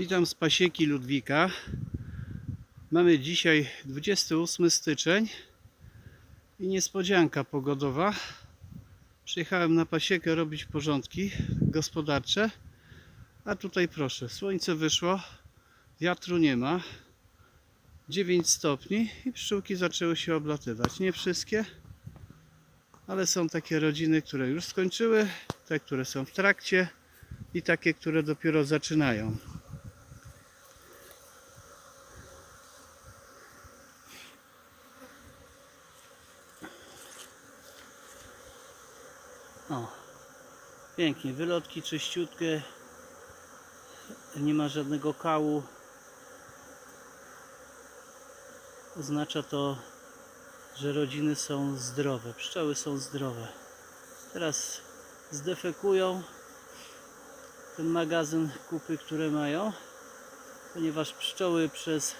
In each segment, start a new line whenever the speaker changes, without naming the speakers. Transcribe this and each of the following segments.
Witam z pasieki Ludwika. Mamy dzisiaj 28 styczeń i niespodzianka pogodowa. Przyjechałem na pasiekę robić porządki gospodarcze. A tutaj proszę, słońce wyszło, wiatru nie ma. 9 stopni i pszczółki zaczęły się oblatywać. Nie wszystkie, ale są takie rodziny, które już skończyły, te, które są w trakcie i takie, które dopiero zaczynają. O, pięknie, wylotki czyściutkie, nie ma żadnego kału. Oznacza to, że rodziny są zdrowe, pszczoły są zdrowe. Teraz zdefekują ten magazyn kupy, które mają, ponieważ pszczoły przez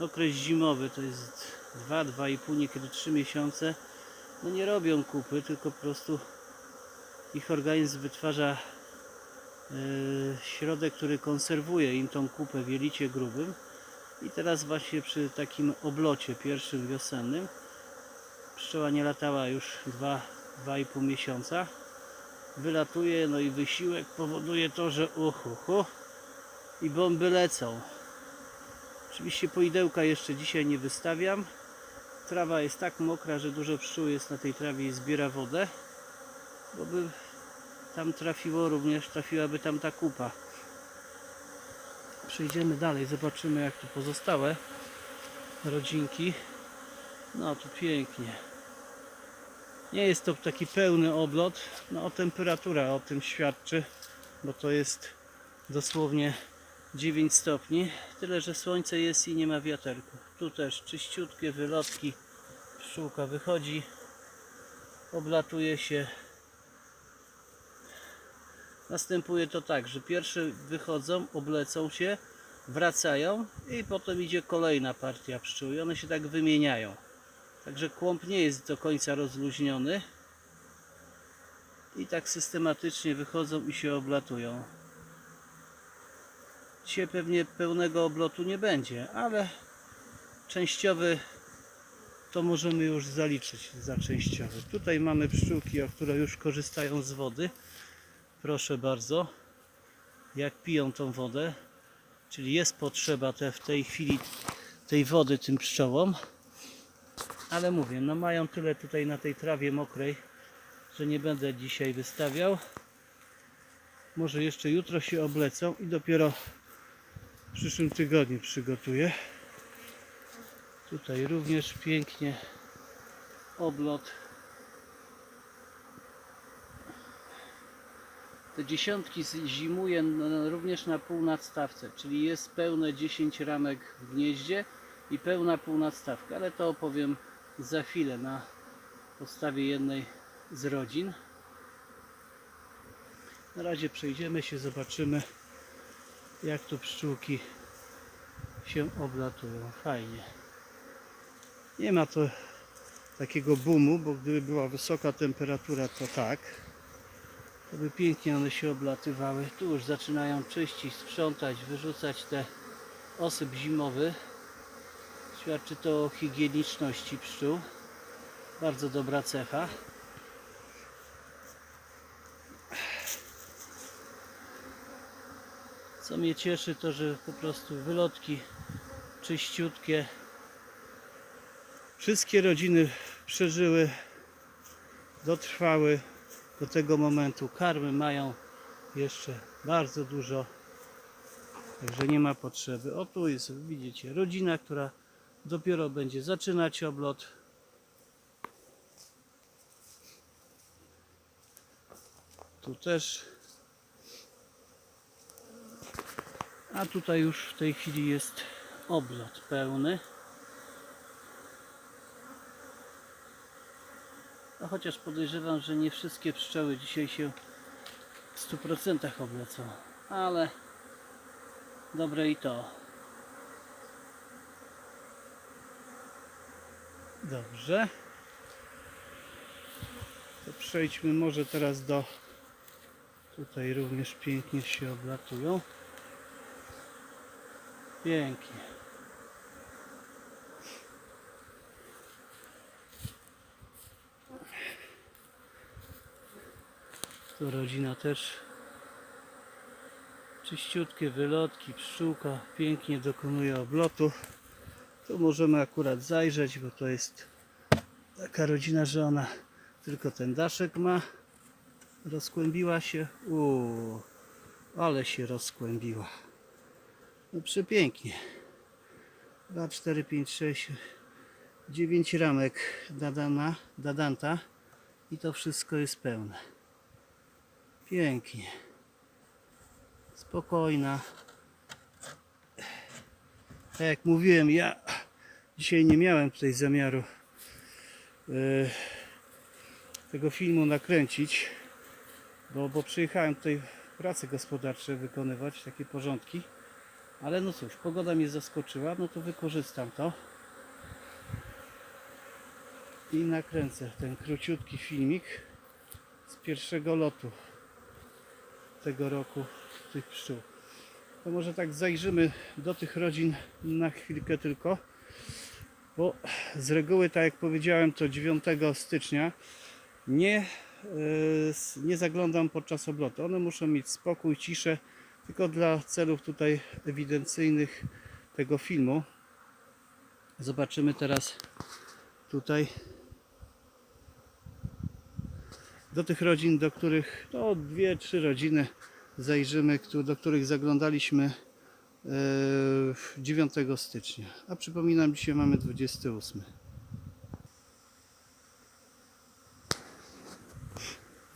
okres zimowy, to jest 2, 2,5, niekiedy 3 miesiące, no nie robią kupy, tylko po prostu ich organizm wytwarza e, środek, który konserwuje im tą kupę w jelicie grubym. I teraz właśnie przy takim oblocie pierwszym wiosennym pszczoła nie latała już 2-2,5 miesiąca. Wylatuje, no i wysiłek powoduje to, że uhu, i bomby lecą. Oczywiście poidełka jeszcze dzisiaj nie wystawiam. Trawa jest tak mokra, że dużo pszczół jest na tej trawie i zbiera wodę bo by tam trafiło również, trafiłaby tam ta kupa. Przejdziemy dalej, zobaczymy jak tu pozostałe rodzinki. No tu pięknie. Nie jest to taki pełny oblot, no temperatura o tym świadczy, bo to jest dosłownie 9 stopni, tyle że słońce jest i nie ma wiaterku. Tu też czyściutkie wylotki, pszczółka wychodzi, oblatuje się Następuje to tak, że pierwsze wychodzą, oblecą się, wracają i potem idzie kolejna partia pszczół i one się tak wymieniają. Także kłąb nie jest do końca rozluźniony i tak systematycznie wychodzą i się oblatują. Dzisiaj pewnie pełnego oblotu nie będzie, ale częściowy to możemy już zaliczyć za częściowy. Tutaj mamy pszczółki, które już korzystają z wody proszę bardzo, jak piją tą wodę, czyli jest potrzeba te, w tej chwili tej wody tym pszczołom, ale mówię, no mają tyle tutaj na tej trawie mokrej, że nie będę dzisiaj wystawiał. Może jeszcze jutro się oblecą i dopiero w przyszłym tygodniu przygotuję. Tutaj również pięknie oblot Te dziesiątki zimuje również na półnadstawce, czyli jest pełne 10 ramek w gnieździe i pełna półnadstawka, ale to opowiem za chwilę na podstawie jednej z rodzin. Na razie przejdziemy się, zobaczymy jak tu pszczółki się oblatują. Fajnie. Nie ma to takiego boomu, bo gdyby była wysoka temperatura, to tak. To by pięknie one się oblatywały. Tu już zaczynają czyścić, sprzątać, wyrzucać te osyp zimowy. Świadczy to o higieniczności pszczół. Bardzo dobra cecha. Co mnie cieszy to, że po prostu wylotki czyściutkie. Wszystkie rodziny przeżyły, dotrwały do tego momentu. Karmy mają jeszcze bardzo dużo, także nie ma potrzeby. O tu jest, widzicie, rodzina, która dopiero będzie zaczynać oblot. Tu też. A tutaj już w tej chwili jest oblot pełny. A chociaż podejrzewam, że nie wszystkie pszczoły dzisiaj się w 100% oblecą, ale dobre i to. Dobrze. To przejdźmy może teraz do Tutaj również pięknie się oblatują. Pięknie. Tu rodzina też czyściutkie wylotki, pszczółka pięknie dokonuje oblotu. Tu możemy akurat zajrzeć, bo to jest taka rodzina, że ona tylko ten daszek ma. Rozkłębiła się. Uuu, ale się rozkłębiła. No przepięknie. 2, 4, 5, 6, 9 ramek dadana, dadanta i to wszystko jest pełne. Pięknie. Spokojna. Tak jak mówiłem, ja dzisiaj nie miałem tutaj zamiaru e, tego filmu nakręcić, bo, bo przyjechałem tutaj prace gospodarcze wykonywać, takie porządki. Ale no cóż, pogoda mnie zaskoczyła, no to wykorzystam to. I nakręcę ten króciutki filmik z pierwszego lotu tego roku tych pszczół. To może tak zajrzymy do tych rodzin na chwilkę tylko, bo z reguły, tak jak powiedziałem, to 9 stycznia nie, e, nie zaglądam podczas oblotu. One muszą mieć spokój, ciszę, tylko dla celów tutaj ewidencyjnych tego filmu. Zobaczymy teraz tutaj do tych rodzin, do których, no dwie, trzy rodziny zajrzymy, do których zaglądaliśmy e, w 9 stycznia. A przypominam, dzisiaj mamy 28.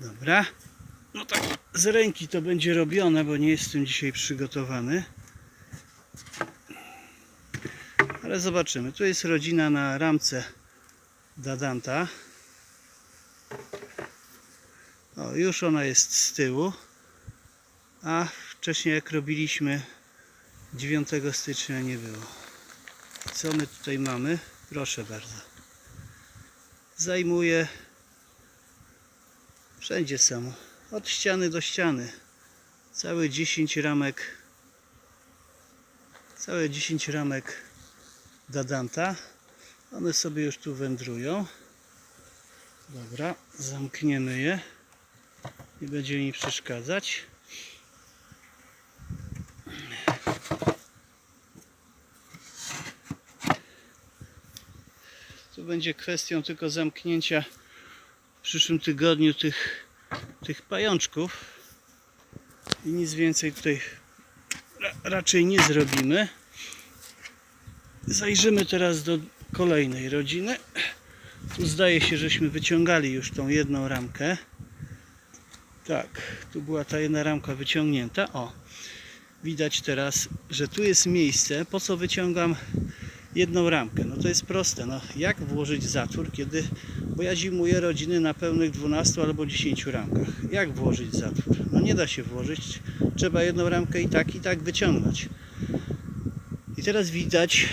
Dobra. No tak z ręki to będzie robione, bo nie jestem dzisiaj przygotowany. Ale zobaczymy. Tu jest rodzina na ramce Dadanta. O, już ona jest z tyłu. A wcześniej jak robiliśmy 9 stycznia nie było. Co my tutaj mamy? Proszę bardzo. Zajmuje wszędzie są. Od ściany do ściany. Całe 10 ramek. Całe 10 ramek Dadanta. One sobie już tu wędrują. Dobra, zamkniemy je. Nie będzie mi przeszkadzać. Tu będzie kwestią tylko zamknięcia w przyszłym tygodniu tych, tych pajączków. I nic więcej tutaj ra, raczej nie zrobimy. Zajrzymy teraz do kolejnej rodziny. Tu zdaje się, żeśmy wyciągali już tą jedną ramkę. Tak, tu była ta jedna ramka wyciągnięta. O, widać teraz, że tu jest miejsce. Po co wyciągam jedną ramkę? No to jest proste. No, jak włożyć zatwór, kiedy. Bo ja zimuję rodziny na pełnych 12 albo 10 ramkach. Jak włożyć zatwór? No nie da się włożyć. Trzeba jedną ramkę i tak, i tak wyciągnąć. I teraz widać,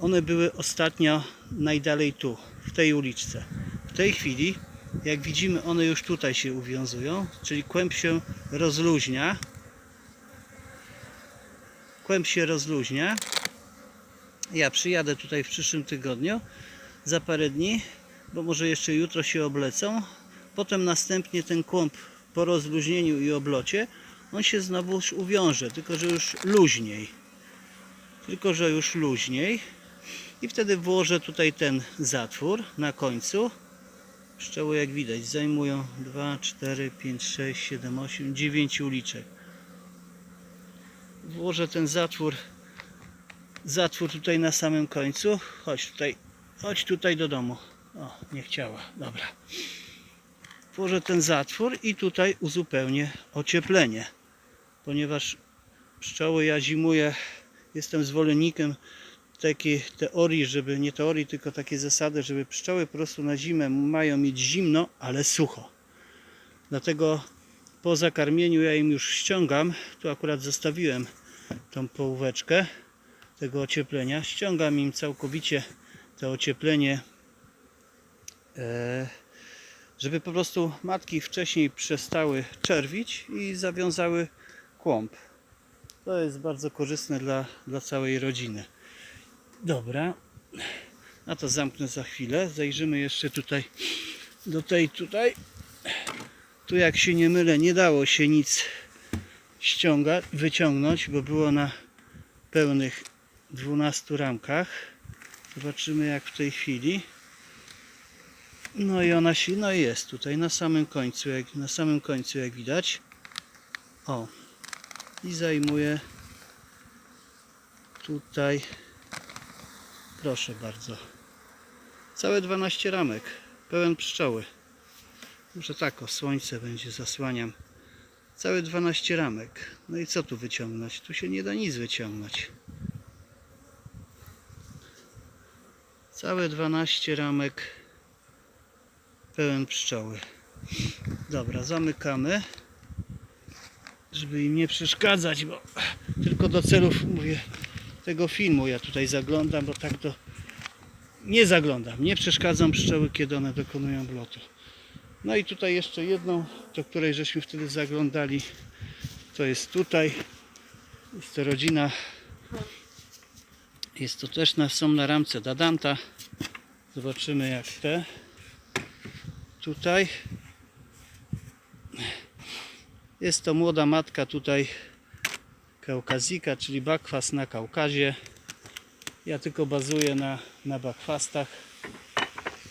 one były ostatnio najdalej tu, w tej uliczce. W tej chwili, jak widzimy, one już tutaj się uwiązują, czyli kłęb się rozluźnia. Kłęb się rozluźnia. Ja przyjadę tutaj w przyszłym tygodniu, za parę dni, bo może jeszcze jutro się oblecą. Potem następnie ten kłąb po rozluźnieniu i oblocie, on się znowu uwiąże, tylko że już luźniej. Tylko że już luźniej. I wtedy włożę tutaj ten zatwór na końcu. Pszczoły jak widać zajmują 2, 4, 5, 6, 7, 8, 9 uliczek. Włożę ten zatwór zatwór tutaj na samym końcu. Chodź tutaj, chodź tutaj do domu. O, nie chciała, dobra. Włożę ten zatwór i tutaj uzupełnię ocieplenie. Ponieważ pszczoły ja zimuję, jestem zwolennikiem takiej teorii, żeby nie teorii, tylko takiej zasady, żeby pszczoły po prostu na zimę mają mieć zimno, ale sucho. Dlatego po zakarmieniu ja im już ściągam, tu akurat zostawiłem tą połóweczkę tego ocieplenia, ściągam im całkowicie to ocieplenie, e, żeby po prostu matki wcześniej przestały czerwić i zawiązały kłąb. To jest bardzo korzystne dla, dla całej rodziny. Dobra, a to zamknę za chwilę. Zajrzymy jeszcze tutaj do tej tutaj. Tu jak się nie mylę, nie dało się nic ściągać, wyciągnąć, bo było na pełnych 12 ramkach. Zobaczymy jak w tej chwili. No i ona się, no i jest tutaj na samym końcu, jak, na samym końcu jak widać. O. I zajmuje tutaj, proszę bardzo, całe 12 ramek, pełen pszczoły. Może tak, o słońce będzie zasłaniam. Całe 12 ramek. No i co tu wyciągnąć? Tu się nie da nic wyciągnąć. Całe 12 ramek pełen pszczoły. Dobra, zamykamy, żeby im nie przeszkadzać, bo tylko do celów, mówię, tego filmu ja tutaj zaglądam, bo tak to nie zaglądam, nie przeszkadzam pszczoły, kiedy one dokonują blotu. No i tutaj jeszcze jedną, do której żeśmy wtedy zaglądali, to jest tutaj, jest to rodzina, jest to też na, są na ramce Dadanta, zobaczymy jak te, tutaj, jest to młoda matka tutaj kaukazika, czyli bakwas na Kaukazie. Ja tylko bazuję na, na bakwastach.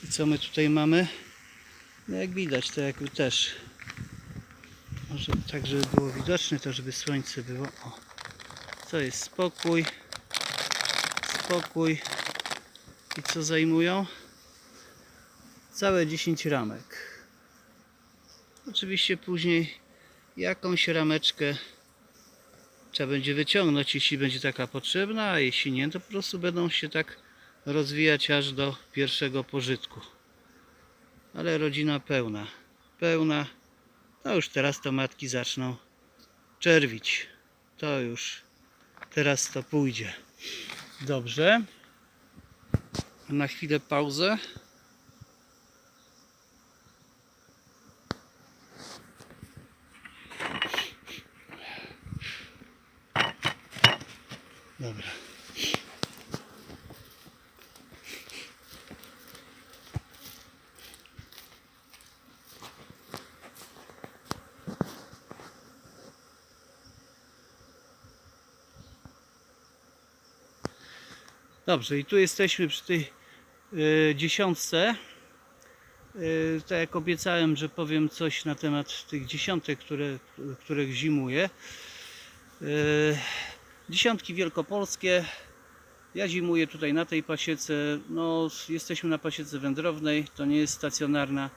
I co my tutaj mamy? No jak widać, to jakby też. Może tak, żeby było widoczne, to żeby słońce było. O. To jest spokój. Spokój. I co zajmują? Całe 10 ramek. Oczywiście później jakąś rameczkę trzeba będzie wyciągnąć, jeśli będzie taka potrzebna, a jeśli nie, to po prostu będą się tak rozwijać aż do pierwszego pożytku. Ale rodzina pełna, pełna. No już teraz to matki zaczną czerwić. To już teraz to pójdzie. Dobrze. Na chwilę pauzę. Dobra. Dobrze, i tu jesteśmy przy tej y, dziesiątce. Y, tak jak obiecałem, że powiem coś na temat tych dziesiątek, które, których zimuję. Y, Dziesiątki wielkopolskie. Ja zimuję tutaj na tej pasiece. No, jesteśmy na pasiece wędrownej, to nie jest stacjonarna.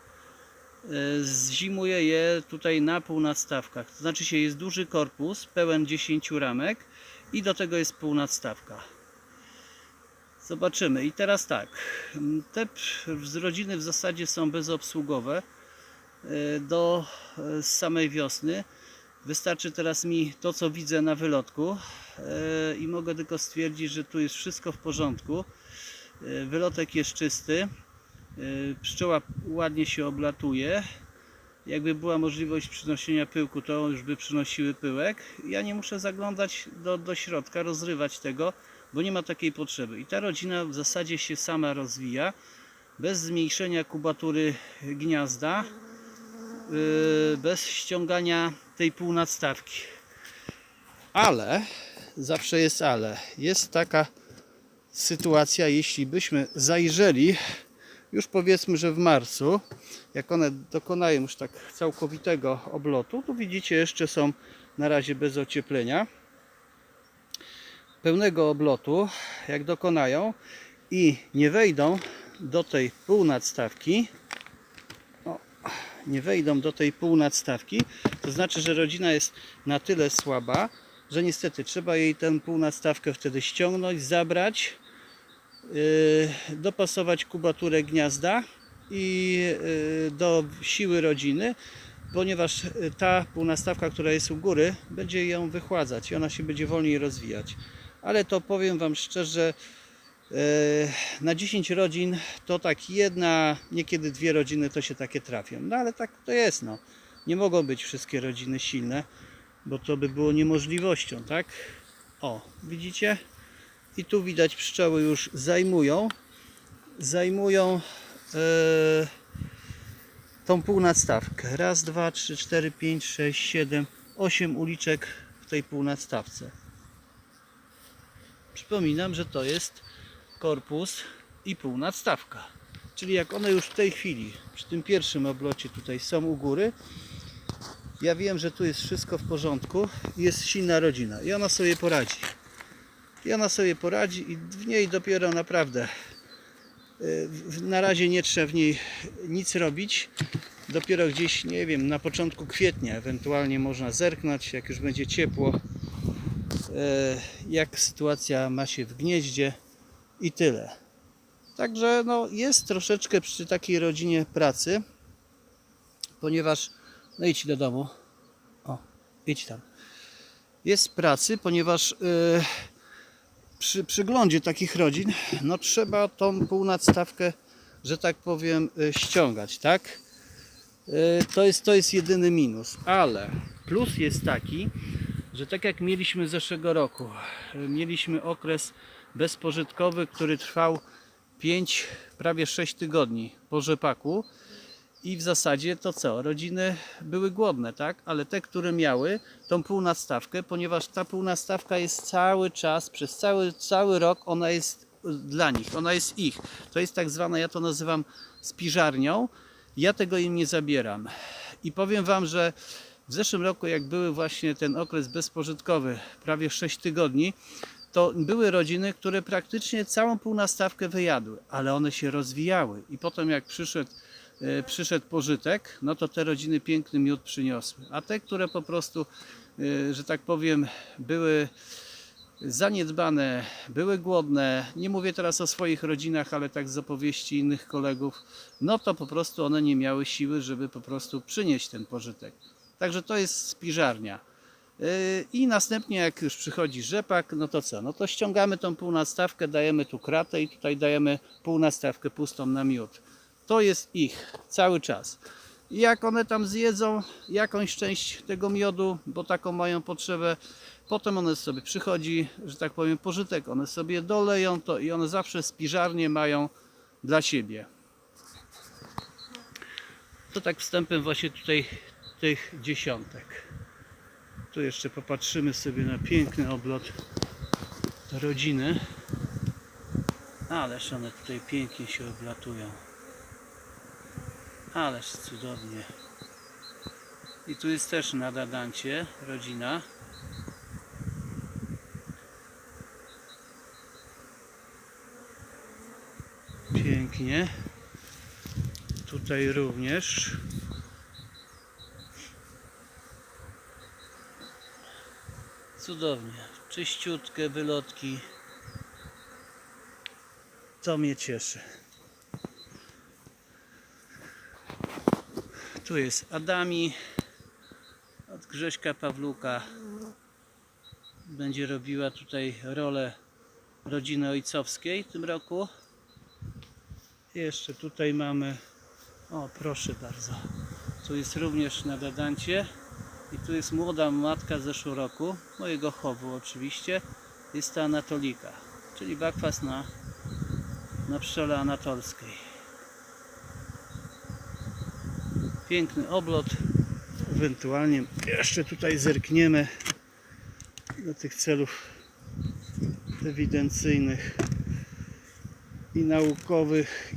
E, Zimuję je tutaj na półnadstawkach. To znaczy się jest duży korpus, pełen 10 ramek i do tego jest półnadstawka. Zobaczymy. I teraz tak. Te p- z rodziny w zasadzie są bezobsługowe e, do e, samej wiosny. Wystarczy teraz mi to, co widzę na wylotku e, i mogę tylko stwierdzić, że tu jest wszystko w porządku. E, Wylotek jest czysty, e, pszczoła ładnie się oblatuje. Jakby była możliwość przynoszenia pyłku, to już by przynosiły pyłek. Ja nie muszę zaglądać do, do środka, rozrywać tego, bo nie ma takiej potrzeby. I ta rodzina w zasadzie się sama rozwija, bez zmniejszenia kubatury gniazda bez ściągania tej półnadstawki. Ale, zawsze jest ale, jest taka sytuacja, jeśli byśmy zajrzeli, już powiedzmy, że w marcu, jak one dokonają już tak całkowitego oblotu, to widzicie, jeszcze są na razie bez ocieplenia. Pełnego oblotu, jak dokonają i nie wejdą do tej półnadstawki, nie wejdą do tej półnadstawki, to znaczy, że rodzina jest na tyle słaba, że niestety trzeba jej tę półnadstawkę wtedy ściągnąć, zabrać, yy, dopasować kubaturę gniazda i yy, do siły rodziny, ponieważ yy, ta półnastawka, która jest u góry, będzie ją wychładzać i ona się będzie wolniej rozwijać. Ale to powiem Wam szczerze, na 10 rodzin to tak jedna, niekiedy dwie rodziny to się takie trafią. No ale tak to jest, no. Nie mogą być wszystkie rodziny silne. bo to by było niemożliwością, tak? O, widzicie? I tu widać pszczoły już zajmują, zajmują e, tą półnadstawkę. Raz, dwa, trzy, cztery, pięć, sześć, siedem, osiem uliczek w tej półnadstawce. Przypominam, że to jest korpus i półnadstawka. Czyli jak one już w tej chwili, przy tym pierwszym oblocie tutaj są u góry, ja wiem, że tu jest wszystko w porządku, jest silna rodzina i ona sobie poradzi. I ona sobie poradzi i w niej dopiero naprawdę y, na razie nie trzeba w niej nic robić. Dopiero gdzieś, nie wiem, na początku kwietnia ewentualnie można zerknąć, jak już będzie ciepło, e, jak sytuacja ma się w gnieździe i tyle. Także no, jest troszeczkę przy takiej rodzinie pracy, ponieważ no idź do domu. O, idź tam. Jest pracy, ponieważ e, przy przyglądzie takich rodzin, no trzeba tą półnadstawkę, że tak powiem, e, ściągać, tak? E, To jest, to jest jedyny minus, ale plus jest taki, że tak jak mieliśmy zeszłego roku, e, mieliśmy okres bezpożytkowy, który trwał 5, prawie 6 tygodni po rzepaku i w zasadzie to co, rodziny były głodne, tak? Ale te, które miały tą półnastawkę, ponieważ ta półnastawka jest cały czas, przez cały, cały rok ona jest dla nich, ona jest ich. To jest tak zwana, ja to nazywam spiżarnią. Ja tego im nie zabieram. I powiem Wam, że w zeszłym roku, jak były właśnie ten okres bezpożytkowy, prawie 6 tygodni, to były rodziny, które praktycznie całą półnastawkę wyjadły, ale one się rozwijały. I potem jak przyszedł, e, przyszedł pożytek, no to te rodziny piękny miód przyniosły. A te, które po prostu, e, że tak powiem, były zaniedbane, były głodne, nie mówię teraz o swoich rodzinach, ale tak z opowieści innych kolegów, no to po prostu one nie miały siły, żeby po prostu przynieść ten pożytek. Także to jest spiżarnia. Yy, I następnie jak już przychodzi rzepak, no to co? No to ściągamy tą półnastawkę, dajemy tu kratę i tutaj dajemy półnastawkę pustą na miód. To jest ich cały czas. I jak one tam zjedzą jakąś część tego miodu, bo taką mają potrzebę, potem one sobie przychodzi, że tak powiem, pożytek, one sobie doleją to i one zawsze spiżarnie mają dla siebie. To tak wstępem właśnie tutaj tych dziesiątek. Tu jeszcze popatrzymy sobie na piękny oblot rodziny. Ależ one tutaj pięknie się oblatują. Ależ cudownie. I tu jest też na Dadancie rodzina. Pięknie. Tutaj również. Cudownie. Czyściutkie wylotki. To mnie cieszy. Tu jest Adami od Grześka Pawluka. Będzie robiła tutaj rolę rodziny ojcowskiej w tym roku. Jeszcze tutaj mamy, o proszę bardzo, tu jest również na Dadancie i tu jest młoda matka z zeszłego roku, mojego chowu oczywiście, jest ta Anatolika, czyli bakwas na, na anatolskiej. Piękny oblot, ewentualnie jeszcze tutaj zerkniemy do tych celów ewidencyjnych i naukowych.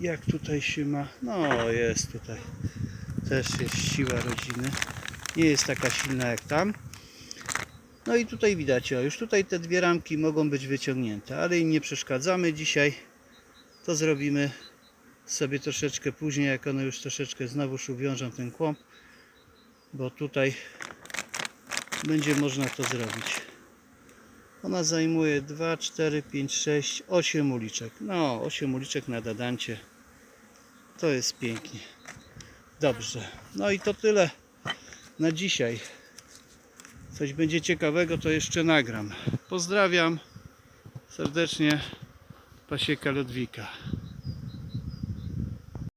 Jak tutaj się ma? No jest tutaj. Też jest siła rodziny nie jest taka silna jak tam no i tutaj widać o już tutaj te dwie ramki mogą być wyciągnięte ale im nie przeszkadzamy dzisiaj to zrobimy sobie troszeczkę później jak one już troszeczkę znowu uwiążą ten kłąb bo tutaj będzie można to zrobić ona zajmuje 2, 4, 5, 6, 8 uliczek. No, 8 uliczek na Dadancie. To jest pięknie. Dobrze. No i to tyle na dzisiaj. Coś będzie ciekawego, to jeszcze nagram. Pozdrawiam serdecznie. Pasieka Ludwika.